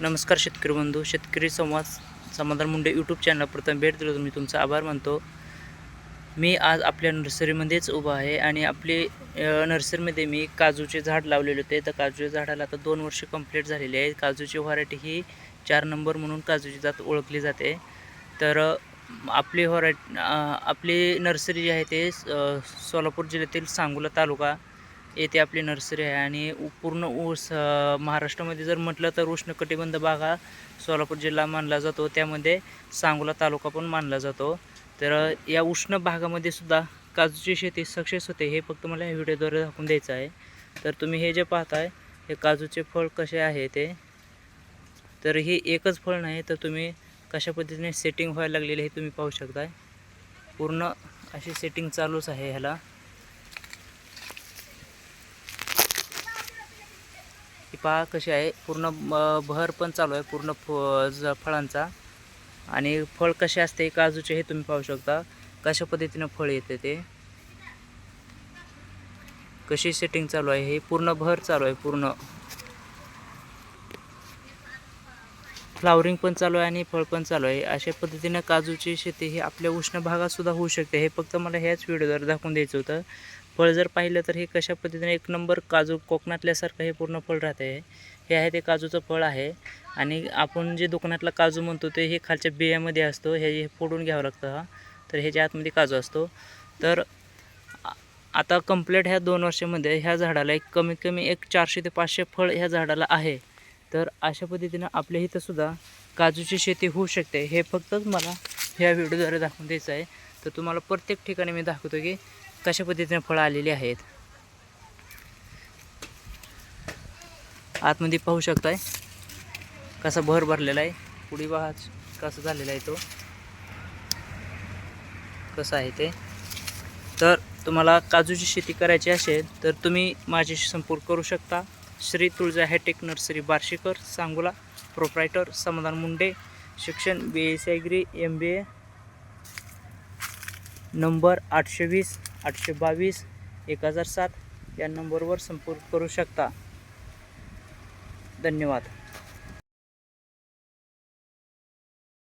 नमस्कार शेतकरी बंधू शेतकरी संवाद समाधान मुंडे यूट्यूब चॅनलला प्रथम भेट दिलं मी तुमचा आभार मानतो. मी आज आपल्या नर्सरीमध्येच उभा आहे आणि आपली नर्सरीमध्ये मी काजूचे झाड लावलेले होते. तर काजूच्या झाडाला आता दोन वर्ष कंप्लीट झालेली आहे काजूची व्हरायटी ही चार नंबर म्हणून काजूची जात ओळखली जाते. तर आपली व्हरायटी आपली नर्सरी जी आहे ते सोलापूर जिल्ह्यातील सांगोला तालुका येथे आपली नर्सरी आहे आणि पूर्ण ऊस महाराष्ट्रामध्ये जर म्हटलं तर उष्णकटिबंध भाग हा सोलापूर जिल्हा मानला जातो. त्यामध्ये सांगोला तालुका पण मानला जातो. तर या उष्ण भागामध्ये सुद्धा काजूची शेती सक्सेस होते हे फक्त मला या व्हिडिओद्वारे दाखवून द्यायचं आहे. तर तुम्ही हे जे पाहताय हे काजूचे फळ कसे आहे ते? तर हे एकच फळ नाही तर तुम्ही कशा पद्धतीने सेटिंग व्हायला लागलेले हे तुम्ही पाहू शकताय. पूर्ण अशी सेटिंग चालूच आहे ह्याला. ही पहा कशी आहे पूर्ण भर बहर पण चालू आहे पूर्ण फ फळांचा. आणि फळ कसे असते काजूचे हे तुम्ही पाहू शकता. कशा पद्धतीनं फळ येते ते. कशी सेटिंग चालू आहे हे पूर्ण भर चालू आहे पूर्ण. फ्लावरिंग पण चालू आहे आणि फळ पण चालू आहे. अशा पद्धतीनं काजूची शेती ही आपल्या उष्ण भागात सुद्धा होऊ शकते. हे फक्त मला ह्याच व्हिडिओद्वारे दाखवून द्यायचं होतं. फळ जर पाहिलं तर हे कशा पद्धतीने एक नंबर काजू कोकणातल्यासारखं हे पूर्ण फळ राहते. हे आहे ते काजूचं फळ आहे. आणि आपण जे दुकानातला काजू म्हणतो ते हे खालच्या बियामध्ये असतो. हे हे फोडून घ्यावं लागतं हा. तर ह्याच्या आतमध्ये काजू असतो. तर आता कंप्लीट ह्या दोन वर्षामध्ये ह्या झाडाला एक कमीत कमी एक चारशे ते पाचशे फळ ह्या झाडाला आहे. तर अशा पद्धतीनं आपल्या इथंसुद्धा काजूची शेती होऊ शकते. हे फक्तच मला ह्या व्हिडिओद्वारे दाखवून द्यायचं आहे. तर तुम्हाला प्रत्येक ठिकाणी मी दाखवतो की कशा पद्धतीने फळं आलेली आहेत? आतमध्ये पाहू शकताय. कसा भर भरलेला आहे. पुढे बघा कसं झालेला आहे तो. कसं आहे ते. तर तुम्हाला काजूची शेती करायची असेल तर तुम्ही माझ्याशी संपर्क करू शकता. Shri Tulja hitech nursery Barshikar Sangola proprietor Samadhan Munde शिक्षण B S agri M B A number आठशे वीस आठशे बावीस एक हजार सात या नंबरवर संपर्क करू शकता. धन्यवाद.